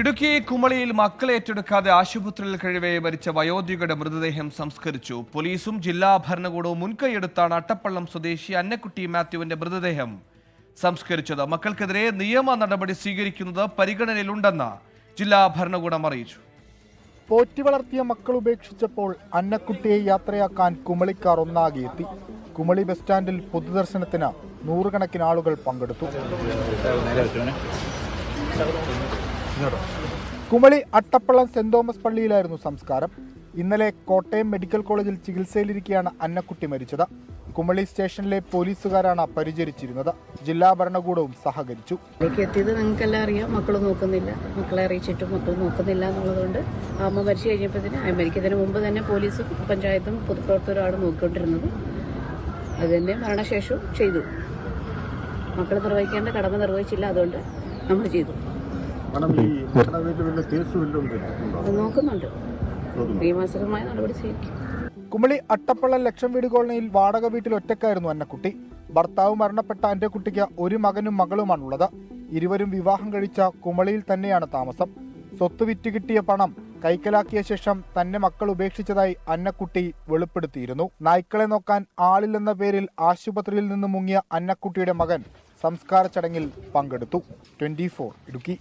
ഇടുക്കി കുമളിയിൽ മക്കളെ ഏറ്റെടുക്കാതെ ആശുപത്രിയിൽ കഴിവേ മരിച്ച വയോധികയുടെ മൃതദേഹം സംസ്കരിച്ചു. പോലീസും ജില്ലാ ഭരണകൂടവും മുൻകൈയെടുത്താണ് അട്ടപ്പള്ളം സ്വദേശി അന്നക്കുട്ടി മാത്യുവിന്റെ മൃതദേഹം സംസ്കരിച്ചത്. മക്കൾക്കെതിരെ നിയമ നടപടി സ്വീകരിക്കുന്നത് പരിഗണനയിലുണ്ടെന്ന് ജില്ലാ ഭരണകൂടം അറിയിച്ചു. പോറ്റി വളർത്തിയ മക്കൾ ഉപേക്ഷിച്ചപ്പോൾ അന്നക്കുട്ടിയെ യാത്രയാക്കാൻ കുമളിക്കാർ ഒന്നാകെ എത്തി കുമളി ബസ് സ്റ്റാൻഡിൽ പൊതുദർശനത്തിന് നൂറുകണക്കിന് ആളുകൾ പങ്കെടുത്തു. കുമളി അട്ടപ്പള്ളം സെന്റ് തോമസ് പള്ളിയിലായിരുന്നു സംസ്കാരം. ഇന്നലെ കോട്ടയം മെഡിക്കൽ കോളേജിൽ ചികിത്സയിലിരിക്കെയാണ് അന്നക്കുട്ടി മരിച്ചത്. കുമളി സ്റ്റേഷനിലെ പോലീസുകാരാണ് പരിചരിച്ചിരുന്നത്. ജില്ലാ ഭരണകൂടവും സഹകരിച്ചു. ഇതിലേക്ക് എത്തിയത് നിങ്ങൾക്കെല്ലാം അറിയാം. മക്കൾ നോക്കുന്നില്ല. മക്കളെ അറിയിച്ചിട്ടും മക്കൾ നോക്കുന്നില്ല എന്നുള്ളതുകൊണ്ട് അമ്മ മരിച്ചു കഴിഞ്ഞപ്പോഴത്തേന് മരിക്കുന്നതിന് മുമ്പ് തന്നെ പോലീസും പഞ്ചായത്തും പൊതുപ്രവർത്തകരുമാണ് നോക്കിക്കൊണ്ടിരുന്നത്. അത് തന്നെ മരണശേഷവും ചെയ്തു. മക്കൾ നിർവഹിക്കേണ്ട കടമ നിർവഹിച്ചില്ല. അതുകൊണ്ട് നമ്മൾ ചെയ്തു. മാഡം ഈ മരണവേണ്ടി വല്ല കേസ് വല്ലതും കിട്ടിയിട്ടുണ്ടോ അത് നോക്കുന്നുണ്ട്. നിയമാനുസൃതമായ നടപടി സ്വീകരിക്കും. കുമളി അട്ടപ്പള്ളം ലക്ഷം വീട് കോളനിയിൽ വാടക വീട്ടിൽ ഒറ്റക്കായിരുന്നു അന്നക്കുട്ടി. ഭർത്താവ് മരണപ്പെട്ട അന്റക്കുട്ടിക്ക് ഒരു മകനും മകളുമാണുള്ളത്. ഇരുവരും വിവാഹം കഴിച്ച കുമളിയിൽ തന്നെയാണ് താമസം. സ്വത്ത് വിറ്റ് കിട്ടിയ പണം കൈക്കലാക്കിയ ശേഷം തന്നെ മക്കൾ ഉപേക്ഷിച്ചതായി അന്നക്കുട്ടി വെളിപ്പെടുത്തിയിരുന്നു. നായ്ക്കളെ നോക്കാൻ ആളില്ലെന്ന പേരിൽ ആശുപത്രിയിൽ നിന്ന് മുങ്ങിയ അന്നക്കുട്ടിയുടെ മകൻ സംസ്കാര ചടങ്ങിൽ പങ്കെടുത്തു. ട്വന്റി ഇടുക്കി.